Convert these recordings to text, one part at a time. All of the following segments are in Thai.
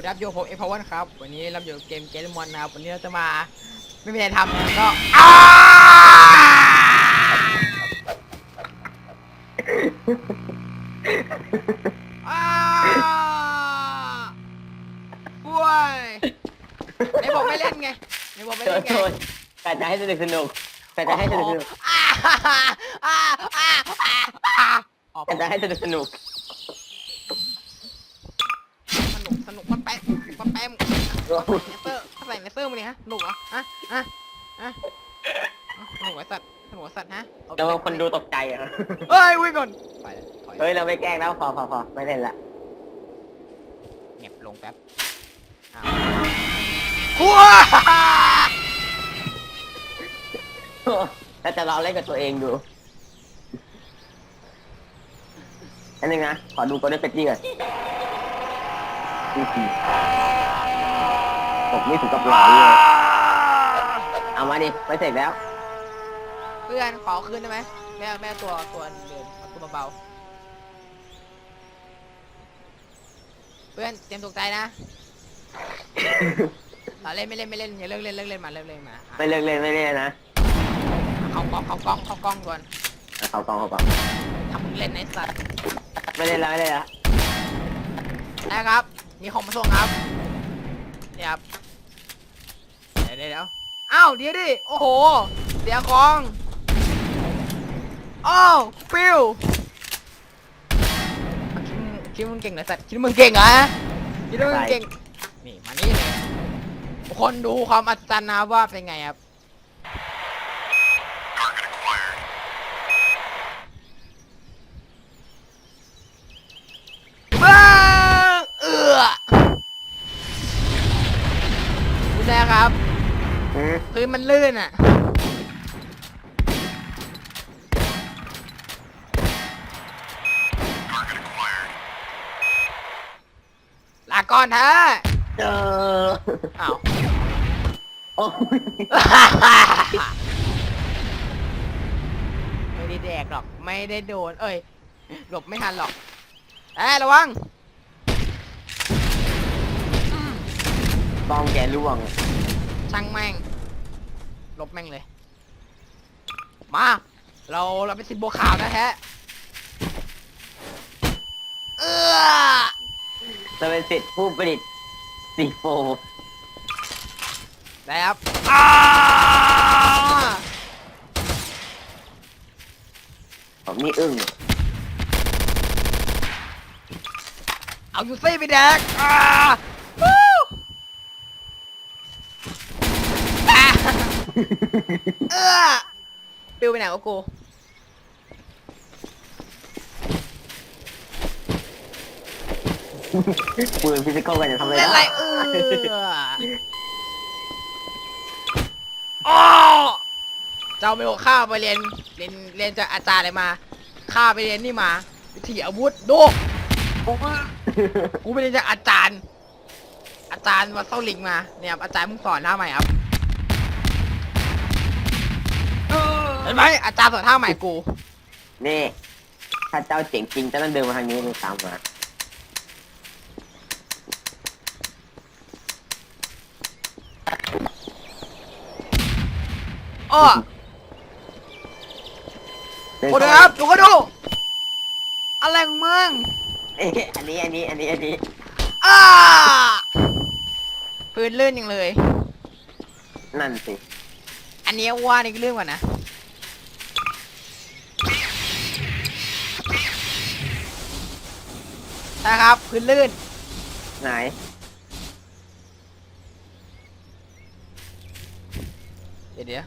วัสดีครับโยผมเอพาวน์ครับ วันนี้เราอยู่เกมเกมมอนนะครับ วันนี้เราจะมา ไม่มีอะไรทำก็อ้าอ้าป่วยไหนบอกไม่เล่นไงไหนบอกไม่เล่นไงโทษแต่จะให้สนุกสนุกแต่จะให้สนุกสนุกกแต่จะให้สนุกสนุก สนุกสนุกมันแป๊ะมันแป๊ะเนเซอร์ใส่เนเซอร์มาเลยฮะหนุกเหรอฮะฮะฮะสนุกไอ้สัตว์สนุกไอ้สัตว์ฮะเอาแล้วคนดูตกใจอะเฮ้ยวิ่งก่อนไปเลยถอยเฮ้ยเราไม่แกล้งแล้วพอพอพอไม่เล่นละเงียบลงแป๊บอ้าวกลัวแล้วจะลองเล่นกับตัวเองดูอันนึงนะขอดูโกลเด้นเฟตตี้ก่อน ผมนี่ถึงกับหลอนเลย เอามาดิไม่เสร็จแล้ว เพื่อนขอคืนได้ไหมแม่แม่ตัวตัวเดินเอาตัวเบาๆเพื่อนเตรียมตกใจนะเราเล่นไม่เล่นไม่เล่นอย่าเลิกเล่นเลิกเล่นมาเลิกเล่นมาอะไม่เลิกเล่นไม่เล่นนะเข้ากล้องเข้ากล้องเข้ากล้องก่อนเอาเขากองเขากองทำมึงเล่นในสัตว์ไม่เล่นแล้วไม่เล่นแล้วนะครับ มีของมาส่งครับเนี่ยครับเดี๋ยวเดี๋ยวเดี๋ยวอ้าวเดี๋ยวดิโอ้โหเสียของอ้าวปิวคิดว่ามึงคิดว่ามึงเก่งเหรอสัตว์คิดว่ามึงเก่งเหรอฮะคิดว่ามึงเก่งนี่มานี่เลยทุกคนดูความอัศจรรย์นะครับว่าเป็นไงครับบ้าเอือ คุณแม่ครับ อืมพื้นมันลื่นอะ ลาก่อนเถอะเอออ้าว โอ้ยไม่ได้แดกหรอก ไม่ได้โดน เอ้ย หลบไม่ทันหรอกเอ้ยระวังอืม บองแกล่วง ช่างแม่งหลบแม่งเลย มา เราเราเป็นสิบบัวขาวนะแท้เออเราเป็นสิทธิ์ผู้ประดิษฐ์สีโฟได้ครับอ้าผมนี่อึ้งเอายูซี่ไปแดกอ้าวู้อ่า เออปิวไปไหนวะกูปืนฟิสิกอลกันจะทำอะไรเล่นอะไรได้เอออ้อเจ้าไม่บอกข้าไปเรียนเรียนเรียนจากอาจารย์อะไรมาข้าไปเรียนนี่มาวิธีอาวุธดูกูไปเรียนจากอาจารย์ อาจารย์วัดเซาลิงมาเนี่ยครับอาจารย์มึงสอนท่าใหม่ครับ เห็นไหมอาจารย์สอนท่าใหม่กู นี่ถ้าเจ้าเจ๋งจริงเจ้าต้องเดินมาทางนี้เลยตามมาอ้อเดินโอ้เข้าเดี๋ยวครับดูก็ดูอะไรของมึงเอ๊ะอันนี้อันนี้อันนี้อันนี้อ้าพื้นลื่นยังเลย นั่นสิ อันนี้ว่านี่เรื่องก่อนนะ นะครับพื้นลื่น ไหน เดี๋ยวเดี๋ยว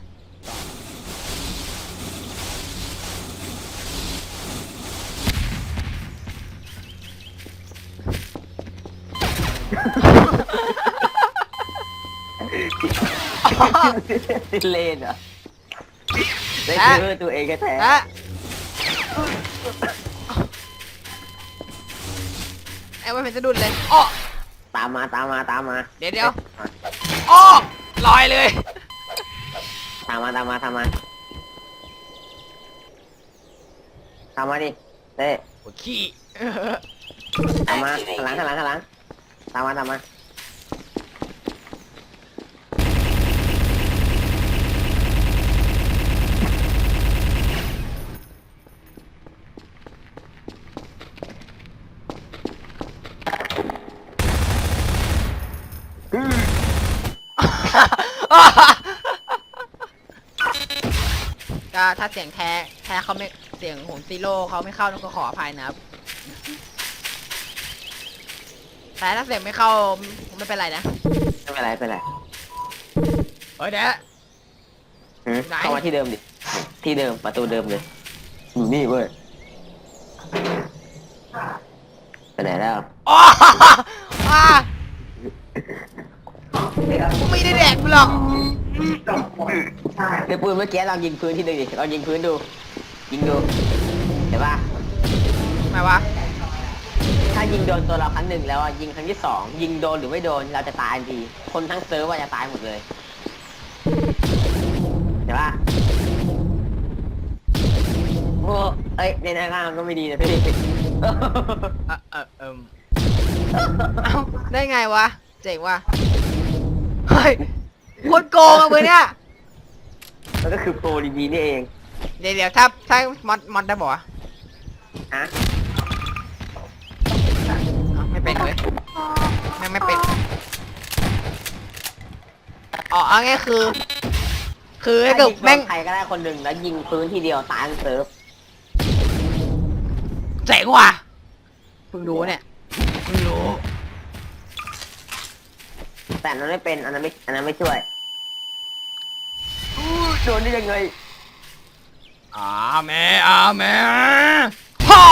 อ๋อเลนเหรอได้และเจอตัวเองแท้และ ไอ้วันเป็นสะดุดเลยอ้อๆตามมาตามมาตามมาเดี๋ยวเดี๋ยวอ้อลอยเลย ตามมาตามมาตามมาตามมาดิเต้โอ้ขี้ตามมาข้างหลังข้างหลังข้างหลังตามมาตามมา ก็ถ้าเสียงแท้แท้เขาไม่เสียงหมซิโร่เขาไม่เข้าก็ขออภัยนะครับแต่ถ้าเสียงไม่เข้าไม่เป็นไรนะไม่เป็นไรไม่เป็นไรเฮ้ยเดะ หืเข้ามาที่เดิมดิ ที่เดิมประตูเดิมเลย อยู่นี่เว้ยไปไหนแล้ว อ๋อ กูไม่ได้แดกมึงหรอกเดี๋ยวปืนเมื่อกี้เรายิงพื้นที่หนึ่งดิเรายิงพื้นดู ยิงดู เห็นปะทำไมวะถ้ายิงโดนตัวเราครั้งหนึ่งแล้วอะยิงครั้งที่สองยิงโดนหรือไม่โดนเราจะตายทันทีคนทั้งเซิร์ฟว่าจะตายหมดเลย เห็นปะโอ้เอ้ยในหน้าล่างก็ไม่ดีนะพี่ เออเออเอิมเอ้าได้ไงวะ เจ๋งว่ะ เฮ้ยโคตรโกงอะมือเนี่ย มันก็คือโปรดีๆนี่เองเดี๋ยวเดี๋ยวถ้าถ้ามอดมอดได้บอกวะฮะอ้าวไม่เป็นเลยแม่งไม่เป็นอ๋อเอาง่ายคือ คือถ้าเกิดแม่งใครก็ได้คนหนึ่งแล้วยิงพื้นทีเดียวตายทั้งเซิร์ฟเจ๋งว่ะเพิ่งรู้เนี่ยเพิ่งรู้ แต่อันนั้นไม่เป็นอันนั้นไม่อันนั้นไม่ช่วยอู้โดนได้ยังไงอาเมอาเมฮ่า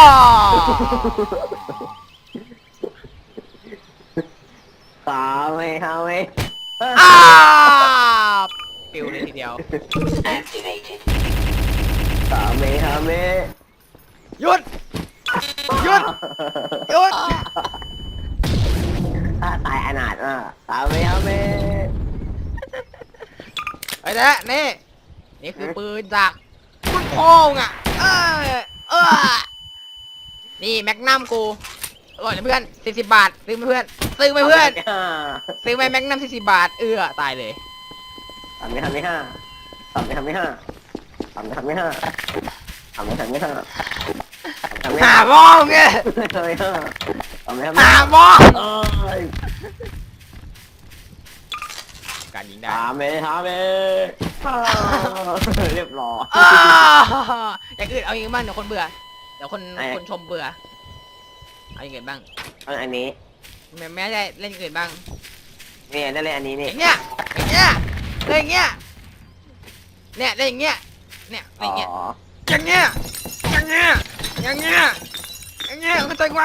ตาไม่ฮาไม่อ้าปิวเลยทีเดียวตาไม่ฮาไม่หยุดหยุดหยุดถ้า ตายอนาถอะตาไม่ฮาไม่ไอ้เนี่ยนี่นี่คือปืนจากคุณโพงอะเออเออนี่แม็กนัมกูอร่อยนะเพื่อนสี่สิบบาทซื้อไหมเพื่อนซื้อไหมเพื่อนซื้อไหมแม็กนัมสี่สิบบาทเออตายเลยทำไม่ทำไม่ห้าทำไม่ทำไม่ห้าทำไม่ทำไม่ห้าทำไม่ทำไม่ห้าทำไม่ หาห้าบ้องเงี้ยทำไม่ห้าทำไม่ทำไม่หาห้าบ้องเอ้ยการยิงได้ทำไม่ทำไม่เรียบร้อยอ้าอย่างอื่นเอาอย่างอื่นบ้างเดี๋ยวคนเบื่อ เดี๋ยวคนไอ้คนชมเบื่อ เอาอย่างอื่นบ้าง เอาอันนี้แม่แม่ได้เล่นอย่างอื่นบ้างนี่นั่นเลยอันนี้อนี่ย่างเงี้ยอย่างเงี้ยเล่นอย่างเงี้ยเนี่ยเล่นอย่างเงี้ยเนี่ยเล่นอย่างเงี้ยอ๋ออย่างเงี้ยอย่างเงี้ย อย่างเงี้ยอย่างเงี้ยเข้าใจไหม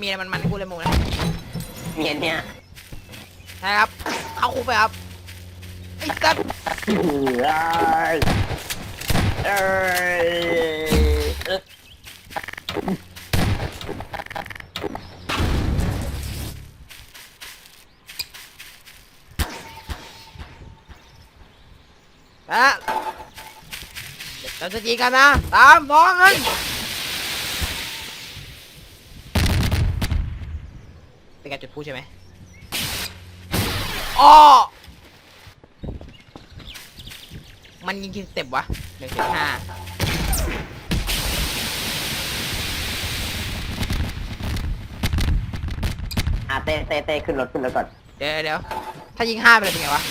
มีอะไรมันมันๆกูเลยโมงนะเมียนเนี่ยใช่ครับเข้าคุกไปครับไอ้สัตว์ เอ้ยเอ้ย นะ เราจะจีกันนะตามน้องนั้นเป็นการจุดพูดใช่ไหมอ้อมันยิงกี่สเต็ปวะหนึ่งถึงห้าอะเต้เต้เต้ขึ้นรถขึ้นรถก่อนเดี๋ยวเดี๋ยวถ้ายิงห้าไปเลยเป็นไงวะ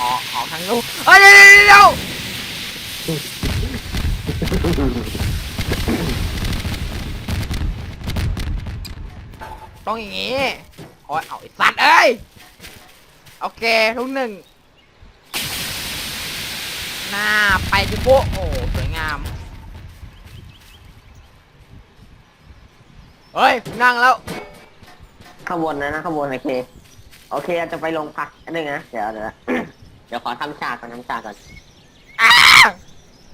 อ๋อออกทางลูกเอ้ยเดี๋ยวเดี๋ยวเดี๋ยว ต้องอย่างงี้โอ้ยเอาไอ้สัตว์เอ้ย โอเคลูกหนึ่งหน้าไปจุโปะโอ้สวยงาม เฮ้ยนั่งแล้วข้างบนนะนะข้างบนโอเค โอเคเราจะไปลงพักอันหนึ่งนะ เดี๋ยวเดี๋ยวเดี๋ยวขอทำฉากก่อนทำฉากก่อนอ้า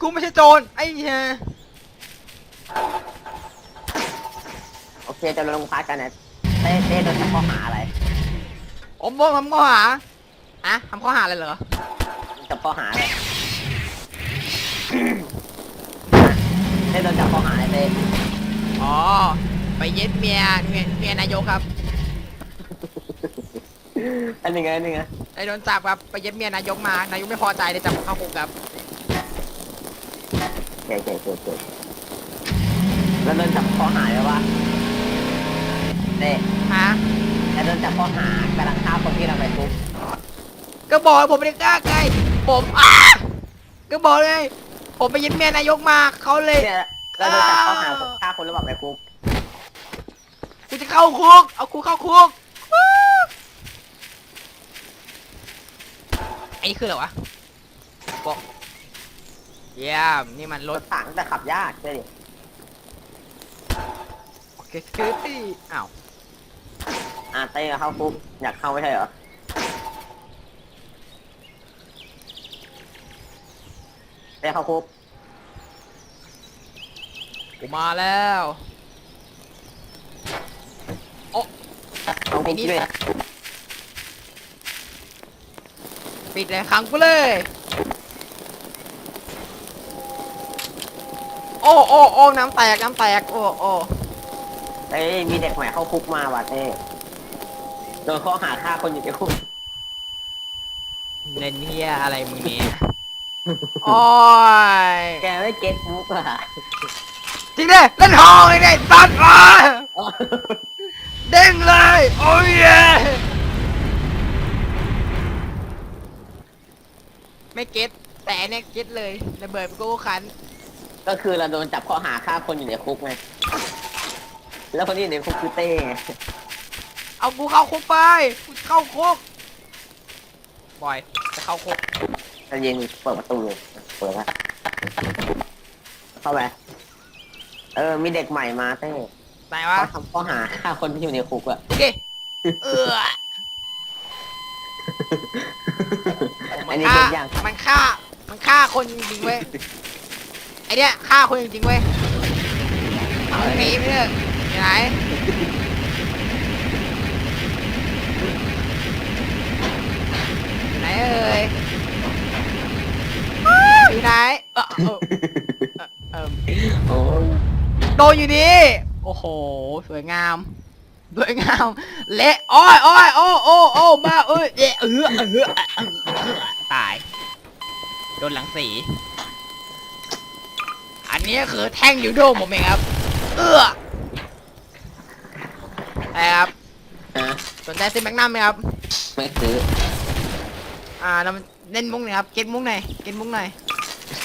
กูไม่ใช่โจรไอ้เหี้ย โอเคจะลงพักกันนะ เต้เต้โดนจับข้อหาอะไรผมบอกทำข้อหาอะทำข้อหาอะไรเหรอจับข้อหาอะไรเต้โดนจับข้อหาอะไรเต้อ๋อ ไปเย็ดเมียเมียเมียนายกครับอันหนึ่งอันหนึ่งอะไอ้โดนจับครับไปเย็ดเมียนายกมานายกไม่พอใจเลยจับเข้าคุกครับโอเคโอเคโอเคโอเคแล้วโดนจับข้อหาอะไรวะ เต้ฮะแล้วโดนจับข้อหากำลังฆ่าคนที่เราไปทุบก็บอกว่าผมไม่ได้ฆ่าใครผมอ่าก็บอกเลย ผมไปยึดเมียนายกมาเขาเลยเนี่ยเราโดนจับข้อหาฆ่าคนระหว่างในคุกกูจะเข้าคุก เอากูเข้าคุกวู้ไอ้นี่คืออะไรวะบอกเยี่ยมนี่มันรรถถถังแต่ขับยากใช่ดิโอเคสกิลตี้อ้าว อ่าเต้เข้าคุกอยากเข้าไม่ใช่เหรอ เต้เข้าคุกกูมาแล้วเข้าคุกด้วยปิดเลยขังกูเลย โอ้โอ้โอ้น้ำแตก น้ำแตก โอ้โอ้เอ้ยมีเด็กใหม่เข้าคุกมาว่ะเต้ โดนข้อหาฆ่าคนอยู่ในคุกเล่นเฮียอะไรมึงเนี่ยโอ้ยแกไม่เก็ตมุกอะจริงดิเล่นทองเลยเนี่ยตัดมาเด้งเลยโอ้ยเย่ไม่เก็ตแต่อันเนี่ยเก็ตเลยระเบิดกูคัน ก็คือเราโดนจับข้อหาฆ่าคนอยู่ในคุกไงแล้วคนที่อยู่ในคุกคือเต้ไง เอากูเข้าคุกไปกูเข้าคุกบอยจะเข้าคุกตอนเย็นเปิดประตูเลยเปิดละเข้าไปเออ มีเด็กใหม่มาเต้ไหนวะเขาทำข้อหาฆ่าคนที่อยู่ในคุกอะโอเคเอออันนี้เป็นอย่างมันฆ่า มันฆ่าคนจริงๆเว้ยไอเนี้ยฆ่าคนจริงๆเว้ยเอาหนีไปเถอะอยู่ไหนอยู่ไหน เอ่ยอยู่ไหนเออเออเออโอ้โดนอยู่ดีโอ้โห สวยงาม สวยงาม เละอ้อยอ้อยโอ้โอ้โอ้มาเอ้ยเอะเออเออเออเออตาย โดนหลังสี อันนี้คือแท่งยูโดผมเองครับ เอื้อใช่ครับ ฮะสนใจซื้อแมกนัมไหมครับ ไม่ซื้อ อ่าเรามาเล่นมุกหน่อยครับ เก็ตมุกหน่อย เก็ตมุกหน่อย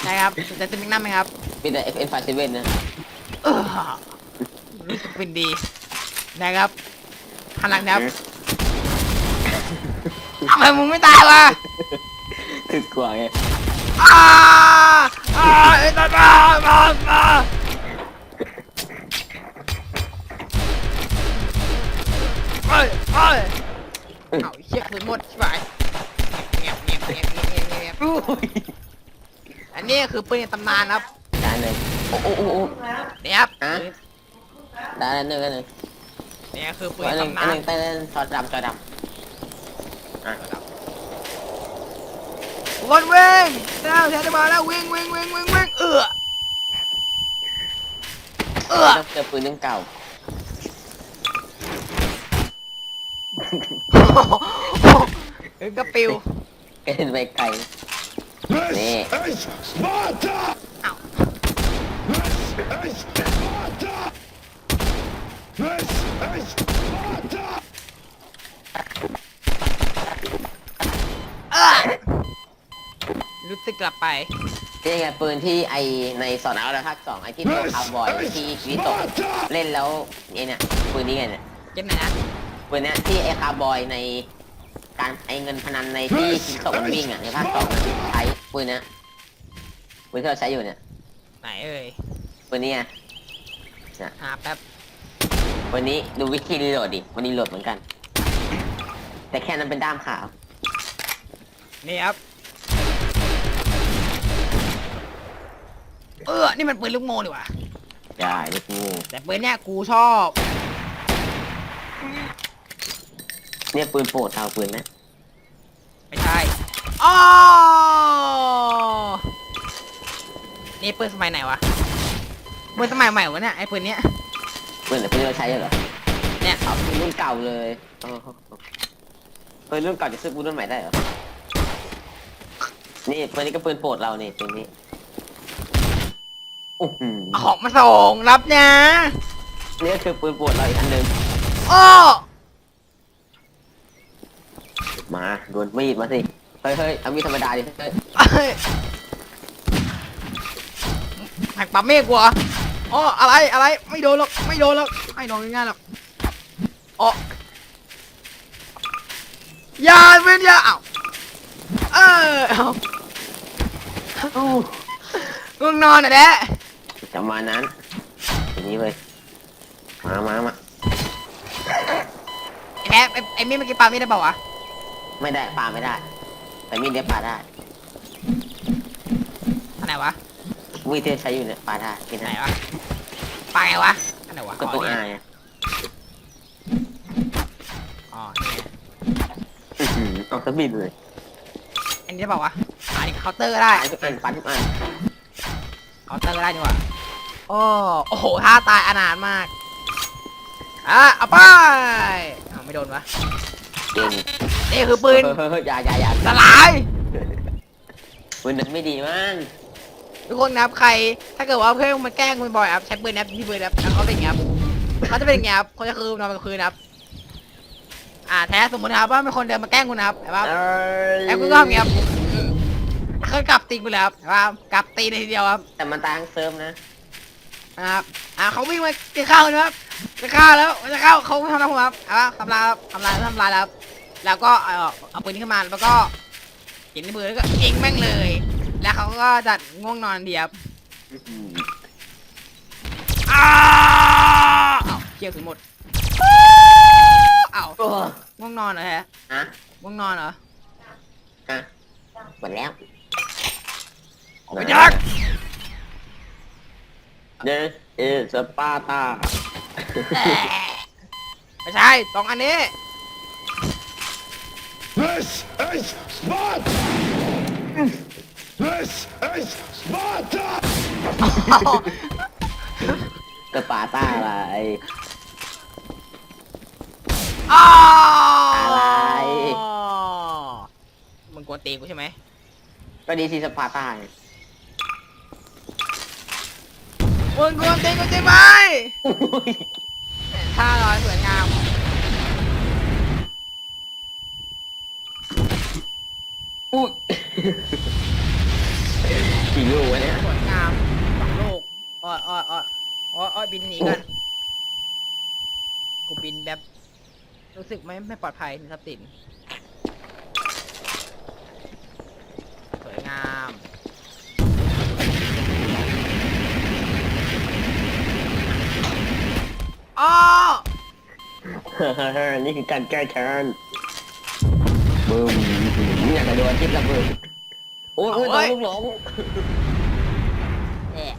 ใช่ครับสนใจซื้อแมกนัมไหมครับมีแต่ FN 57นะเออรู้สึกเป็นดีนะครับหันหลังนะครับทำไมมึงไม่ตายวะคือกลัวไงอ้าอ้าไอ้ตาตามามาเอ้ยเอ้ยเอาไอ้เชี่ยคืนหมดใช่ไหม อุ้ยอันนี้คือปืนในตำนานครับได้เลยโอ้โอ้โอ้โอ้เนี่ยครับฮะได้แล้วหนึ่งอันหนึ่งเนี่ยคือปืนอันในหนึ่งตำอันนาหนนึ่งเต้นจอดำจอดวนวิ่งแล้วแทนจะมาแล้ววิ่งวิ่งวิ่งวิ่งวิ่งเอือเอือำต้องเจอปืนเรื่องเก่าเอ็งกระปิว เกินไปไกล This is Sparta! อ้าว This is Sparta! This is Sparta! เออรู้สึกกลับไป นี่ไงปืนที่ไอในสอนเอาแล้วภาคสองไอที่ตัวคาวบอยที่วิโตะเล่นแล้วไอเนี่ยปืนนี้ไงเนี่ย เกมไหนนะ ปืนเนี้ยที่ไอคาร์บอยใน การไอเงินพนันในที่ชิงศพมันวิ่งอะในภาคสองอะใช้ปืนเนี้ยปืนที่เราใช้อยู่เนี่ยไหนเอ่ยปืนนี้ไงหาแป๊บปืนนี้ดูวิธีรีโหลดดิมันรีโหลดเหมือนกัน แต่แค่นั้นเป็นด้ามขาว นี่ครับ เออ นี่มันปืนลูกโม่ดีกว่าได้ลูกงูแต่ปืนเนี้ยกูชอบ เนี่ยปืนโปรดเอาปืนนะไม่ใช่อ๋อนี่ปืนสมัยไหนวะปืนสมัยใหม่วะเนี่ยไอ้ปืนเนี้ยปืนแต่ปืนที่เราใช้เหรอเนี่ยเอาปืนรุ่นเก่าเลยโอ้โหปืนรุ่นเก่าจะซื้อปืนรุ่นใหม่ได้เหรอนี่ปืนนี้ก็ปืนโปรดเรานี่ปืนนี้โอ้โหเอาของมาส่งรับนะนี่ก็คือปืนโปรดเราอีกอันหนึ่งโอ้ มาโดนมีดมาสิ เฮ้ยเฮ้ยเอามีดธรรมดาดิเฮ้ยเอ้ยแหกปากเมฆกูเหรออ๋ออะไรอะไรไม่โดนหรอกไม่โดนหรอกไม่โดนง่ายๆหรอกอ๋ออย่าเป็นอย่าเอ้าเออเอาอู้ง่วงนอนอะแดะจะมานั้นทีนี้เลยมามามาไอ้แพ้ไอ้ไอ้มีดเมื่อกี้ปาไม่ได้เปล่าวะ ไม่ได้ปาไม่ได้ แต่มีดเนี้ยปาได้ อันไหนวะมีดที่ใช้อยู่เนี่ยปาได้กินไหนได้วะปาไงวะอันไหนวะก็ตัวอ๋ออาเนี่ยยอ๋อนี่ไงอื้อหือเอาสบิดเลยอันนี้ได้เปล่าวะอันนี้เคาน์เตอร์ก็ได้ปาทุกอันปาทุกอันเคาน์เตอร์ก็ได้นี่หว่าโอ้โอ้โหท่าตายอนาถมากอะเอาไปอ้าวไม่โดนวะเก่ง นี่คือปืนเฮ้ยอย่าอย่าอย่าสลายปืนนั้นไม่ดีมั้งทุกคนนะครับใคร ถ้าเกิดว่าเพื่อนมาแกล้งคุณบ่อยครับใช้ปืนแอปที่ปืนแอปแล้วเขาเป็นอย่างเงี้ครับเขาจะเป็นอย่างเงี้ครับเขาจะคือนอนกลางคืนนะครับ อ่าแท้สมมตินะครับว่ามีคนเดินมาแกล้งคุณนะครับแต่ว่าแอปคุณก็ทำอย่างเงี้ครับเขากลับตีคุณแล้วครับแต่ว่ากลับตีในทีเดียวครับ แต่มันตายทั้งเซิร์ฟนะนะครับ อ่าเขาวิ่งมาจะเข้านะครับ จะเข้าแล้วจะเข้าเขาทำอะไรผมครับอ่าทำลายครับทำลายทำลายแล้วครับ แล้วก็เอาเอาปืนนี้ขึ้นมาแล้วก็ยิงในมือแล้วก็ยิงแม่งเลย แล้วเขาก็จะง่วงนอนดีครับอื้อหืออ้าวอ้าวเชี่ยวถึงหมดอ้าวโอ้ง่วงนอนเหรอฮะฮะง่วงนอนเหรอฮะหมดแล้วออกไปจากเดนเอสปาร์ตาไม่ใช่สองอันนี้ This is Sparta! This is Sparta! สปาร์ตาอะไร อ้าวอะไร มึงกวนตีนกูใช่ไหมก็ดีซีสปาร์ตาไงมึงกวนตีนกูใช่ไหมท่าลอยสวยงาม อุ้ยกี่ลูกวะเนี่ยสวยงามสองลูกอ้อยอ้อยอ้อยอ้อยอ้อยบินหนีกันกูบินแบบ รู้สึกไม่ไม่ปลอดภัยในทรัพย์สินสวยงามอ้อนี่คือการแก้แค้นบึ้ม นี่อยากจะโดนทิพย์ระเบิดโอ้ยโอ้ยโดนลูกหลงแอะ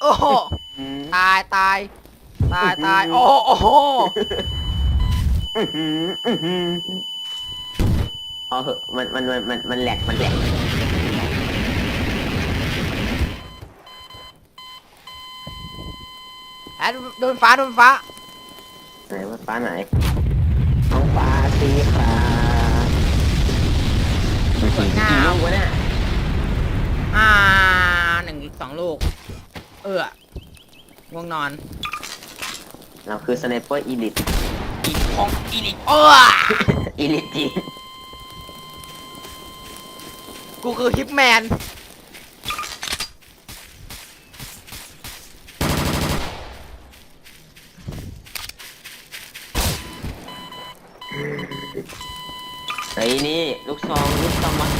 โอ้โหอืมตายตายตายตายโอ้โหโอ้โหอื้อหืออื้อหือพอเหอะมันมันมันมันมันแหลกมันแหลกอะโดนฟ้าโดนฟ้าไหนว่าฟ้าไหนท้องฟ้าสีครามสวยงามกี่ลูกวะเนี่ยอ่าหนึ่งอีกสองลูก เออง่วงนอนเราคือสไนเปอร์อีลิทอีกของอีลิกเอออีลิทจริงกูคือฮิปแมนไอ้ยนี่ ลูกซองลูกซองมัส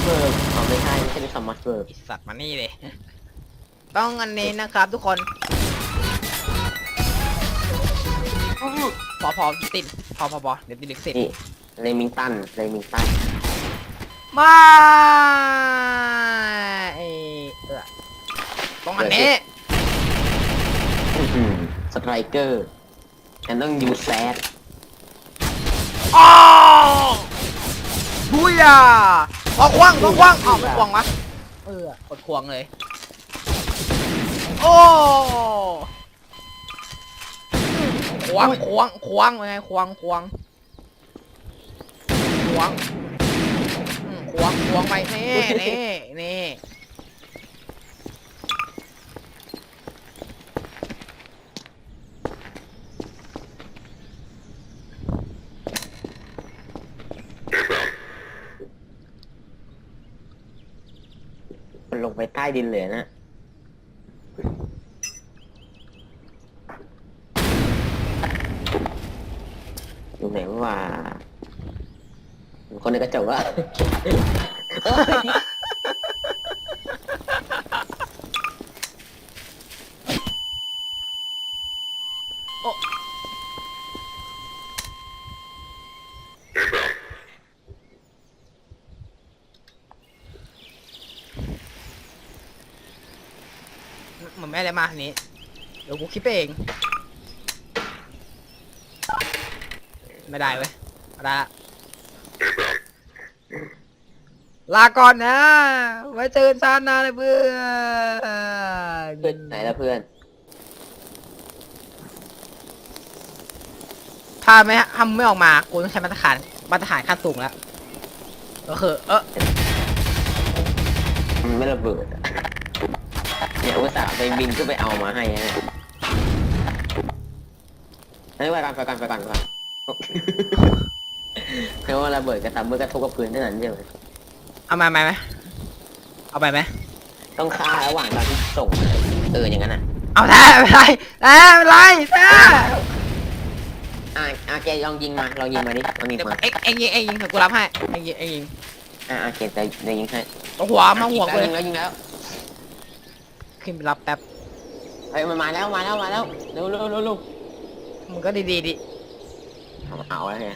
เบิร์กอ๋อไม่ใช่ไม่ใช่ลูกซองมัสเบิร์กไอสัตว์มานี่เลย ต้องอันนี้นะครับทุกคนพอพอติดพอพอพอเดี๋ยวติดลิขสิทธิ์นี่เลมิงตันเลมิงตันมาไอเออต้องอันนี้สไตรเกอร์ฉันต้องยูแซดอ๋อบุยอะ พอควงพอควงอ๋อไม่ควงวะเออกดควงเลย โอ้ควงควงควงยังไงควงควงควงอืมควงควงไปนี่นี่นี่ มันลงไปใต้ดินเลยนะอยู่ไหนว่าคนในกระจกอะ เอ้ย เหมือนไม่อะไรมาทีนี้เดี๋ยวกูคิดไปเอง ไม่ได้เว้ยไม่ได้ละลาก่อนนะ ไว้เจอกันชาติหน้าเลยเพื่อนเพื่อนไหนละเพื่อน ถ้าไม่ทำไม่ออกมากูต้องใช้มาตรฐานมาตรฐานขั้นสูงแล้วก็คือเออมันไม่ระเบิดอะ เนี่ยอุตส่าห์ไปบินขึ้นไปเอามาให้นะเฮ้ยไปก่อนไปก่อนไปก่อนไปก่อนเพราะว่าระเบิดกระตับมือกระทบกับพื้นเท่านั้นใช่ไหมเอามาไหมไหมเอาไปไหมต้องฆ่าระหว่างตอนที่ส่งมาเอออย่างนั้นอะเอาแท้ไม่เป็นไรแท้ไม่เป็นไรแท้อะอะแกลองยิงมาลองยิงมาดิลองยิงเดี๋ยวมาเอ็งเอ็งยิงเอ็งยิงเดี๋ยวกูรับให้เอ็งยิงเอ็งยิงอะอะเกจะจะยิงให้เอาหัวมาหัวกูยิเลงยแล้วยิงแล้ว ขึ้นไปรับแป๊บเฮ้ยมันมาแล้วมาแล้วมาแล้วเร็วเร็วเร็วเร็วมึงก็ดีๆดิเอาเอาแล้วไง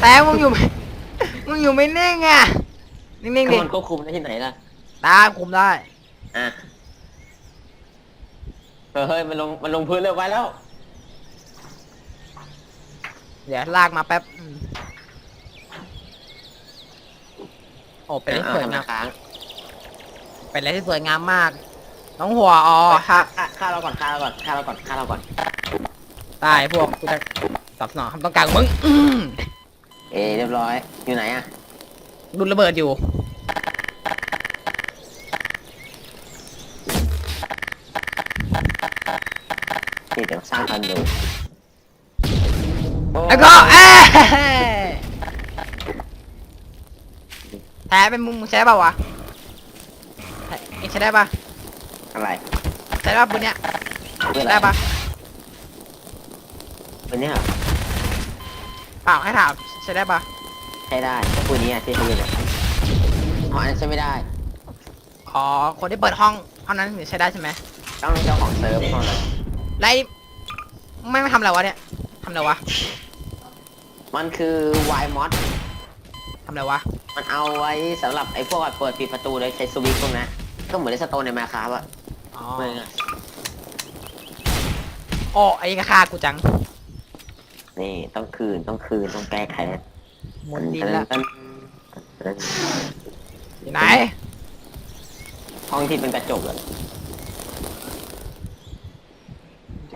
แต่มึงอยู่ไม่มึงอยู่ไม่นิ่งอะนิ่งๆดิมันควบคุมได้ที่ไหนล่ะได้คุมได้ อะเออเฮ้ยมันลงมันลงพื้นเร็วไปแล้วเดี๋ยวลากมาแป๊บอืมโอ้เป็นอะไรที่สวยงามอะค้างเป็นอะไรที่สวยงามมาก น้องหัวอ๋อฆ่าฮะฆ่าฆ่าเราก่อนฆ่าเราก่อนฆ่าเราก่อนฆ่าเราก่อนตายพวกกูจะตอบสนองคำต้องการของมึงอืมเอเรียบร้อย อยู่ไหนอะดุนระเบิดอยู่ที่เดี๋ยวสร้างทันดูแล้วก็เอ๊ะแท้เป็นมึงมึงใช้ได้ป่าวะแท้เอ็งใช้ได้ปะ อะไรใช้ได้ปะปืนเนี้ยเพื่อใช้อะไรได้ปะเป็นเนี่ยเหรอเปล่าให้ถามใช้ได้ปะใช้ได้แต่ปืนนี้อะที่ปืนอะอ๋ออันนั้นใช้ไม่ได้ อ๋อคนที่เปิดห้องห้องนั้นถึงจะใช้ได้ใช่ไหมต้องเจ้าของเซิร์ฟเท่านั้นแล้วไอ้ไม่ไม่ทำอะไรวะเนี่ยทำอะไรวะมันคือวายมอสทำอะไรวะมันเอาไว้สำหรับไอ้พวกเปิดปิดประตูเลยใช้สวิตช์พวกนั้นก็เหมือนในสโตนในมาคาร์อะ อ๋อเมื่อไงโอ้ไอ้กระคากูจังนี่ต้องคืนต้องคืนต้องแก้แค้นหมดดินละตันตันอยู่ไหนห้องที่เป็นกระจกอะ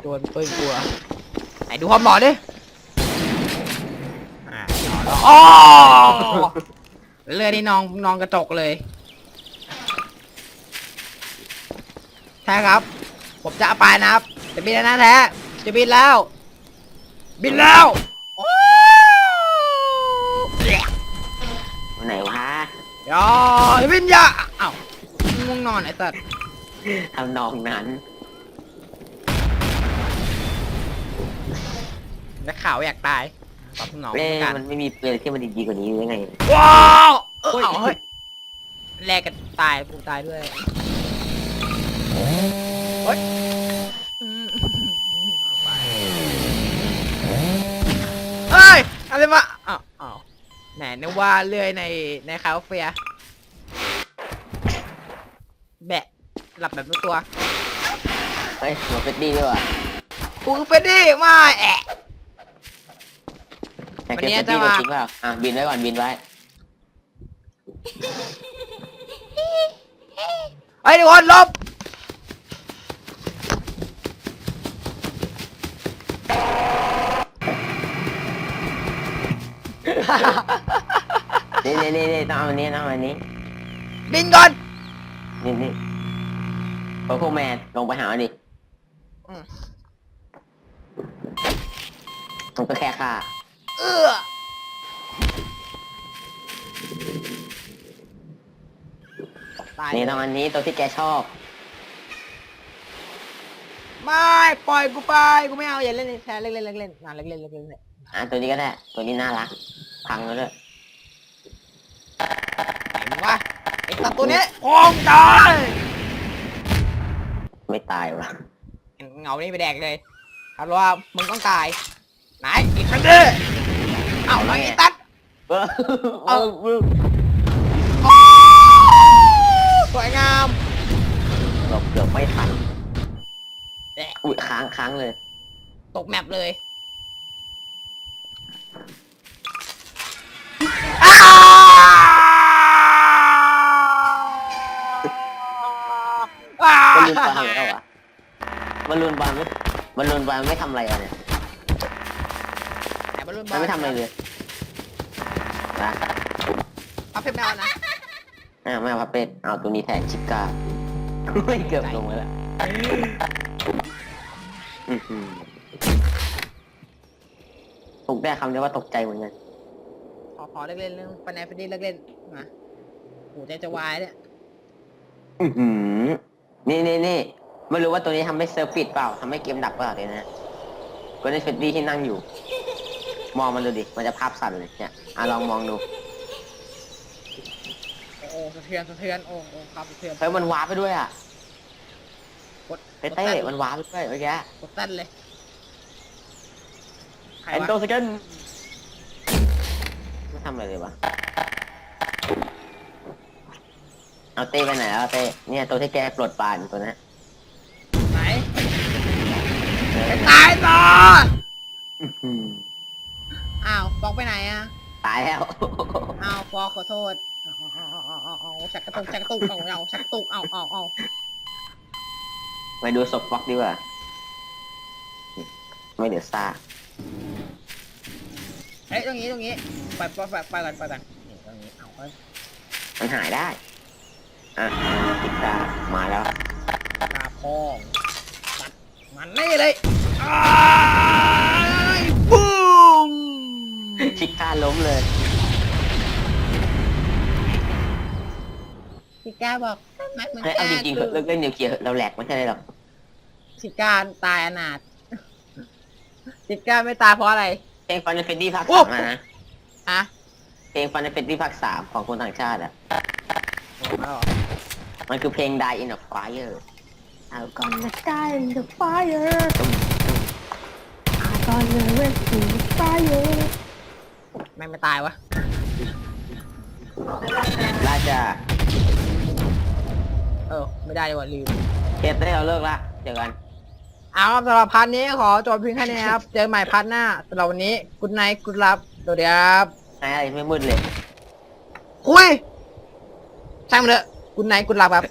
โดนปืนกลัวไหนดูความหล่อดิอ่าอ๋อเลือดนี่นองนองกระจกเลย ช่ครับ ผมจะเอาไปนะครับ จะบินแล้วนะแท้จะบินแล้ว บินแล้วโอ้ไหนวะยาอย่าบินอยาอ้าวง่วงนอนไอ้สัตว์ทำนองนั้นนักข่าวอยากตายตอบสนองเล่กันมันไม่มีปืนที่มันดีๆกว่านี้หรือไงว้าวเออเอาเฮ้ยแลกกันตายกูตายด้วย เฮ้ยอืมเอาไปเฮ้ย อะไรมาอ้าวอ้าวแหนนึกว่าเลื่อยในในคาเฟ่แบะ หลับแบบรู้ตัว เฮ้ยมาเฟดดี้ด้วยว่ะกูคือเฟรดดี้มาแอะ แต่วันคือนี้เฟดดี้จะตัวมา จริงเปล่าอะบินไว้ก่อนบินไว้เฮ้ยทุกคนหลบ นี่นี่นี่นี่ต้องเอาอันนี้ต้องเอาอันนี้บินก่อน นี่นี่โอ้พวกแมนลงไปหามันดิอืม มันก็แค่ฆ่าเออตายนี่เลยต้องอันนี้ตัวที่แกชอบ ไม่ปล่อยกูไปกูไม่เอาอย่าเล่นแทนเล่นเล่นเล่นเล่นงานเล่นเล่นเล่นเล่นเล่น อะตัวนี้ก็ได้ ตัวนี้น่ารัก พังแล้วด้วยเห็นวะไอ้ตัดตัวเนี้ยคงตายไม่ตายวะเงานี่ไปแดกเลยครับว่ามึงต้องตาย ไหนอีกคนเด้อเอ้าแล้วไอ้ตัด เออเออสวยงามเกือบเกือบไม่ทันแดะอุ้ยค้างค้างเลย ตกแมปเลย อ้าวอ้ามันลุนบอลแล้วอะมันลุนบอลไม่มันลุนบอลไม่ทำอะไรอะเนี่ยไหนบอลลูนบอมัลนไม่ทำอะไรเลยนะเอาเพชรแมวนะอ่าไม่เอาพับเป็ดเอาตัวนี้แทนชิก้าไม่เกือบลงไปแล้วอื้อหือถูก ได้คำเดียวว่าตกใจเหมือนกันพอพอเลิกเล่นเรื่องปันแนฟดี้เลิกเล่นมาโหใจจะวายเนี่ยอื้อหือนี่นี่นี่ไม่รู้ว่าตัวนี้ทำให้เซิร์ฟปิดเปล่าทำให้เกมดับเปล่าเลยนะก็ได้เฟดดี้ที่นั่งอยู่ มองมันดูดิ มันจะภาพสั่นเลยเนี่ยอะลองมองดู โอ้โหสะเทือนสะเทือนโอ้โหครับสะเทือน เฮ้ยมันว้าร์ปไปด้วยอะกด เต้เต้มันว้าร์ปไปด้วยเมื่อกี้ กดตั้นเลยใคร แอนวะโตสกันไม่ทำอะไรเลยวะ เอาเต้ไปไหนแล้วเต้เนี่ยตัวที่แกปลดปลานตัวนั้นไหนเออไปตายต่ออื้อหืออ้าวฟอกไปไหนอะตายแล้ว อ้าวฟอกขอโทษเอาเอาเอาเอาเอาเอาชักกระตุกชักกระตุกเอาเอาชักกระตุกเอาเอาเอาไปดูศพฟ็อกดีกว่า ไม่เดือดซ่าก เฮ้ยตรงนี้ตรงนี้ไปไปไปไปกันไปกันนี่ตรงนี้เอาเอามันหายได้ อะติดตามาแล้วตาพองตัดมันนี่เลยอ้ายบูมชิก้าล้มเลยชิก้าบอกมัดมันเฮ้ยเอาจริงๆเถอะเลิกเล่นนิวเคลียร์เถอะเราแหลกไม่ใช่หรอกชิก้าตายอนาถชิก้าไม่ตายเพราะอะไร เพลงฟันเฟดดี้ภาคโอ้สามอะนะอะเพลงฟันเฟดดี้ภาคสามของคนต่างชาติอะมาแล้วเหรอมันคือเพลง Die in a Fire I'm gonna die in the fire I'm gonna run in the fire ไม่ไม่ตายวะราชาเออ ไม่ได้ดีกว่าลืมเทปได้เราเลิกละ เจอกัน เอาครับสำหรับพันนี้ขอจบเพียงแค่นี้ครับ เจอกันใหม่พันหน้าสำหรับวันนี้กุดไนท์กุดลับสวัสดีครับไหนอะไรไม่มืดเลยคุยช่างมันเถอะกุดไนท์กุดลับครับ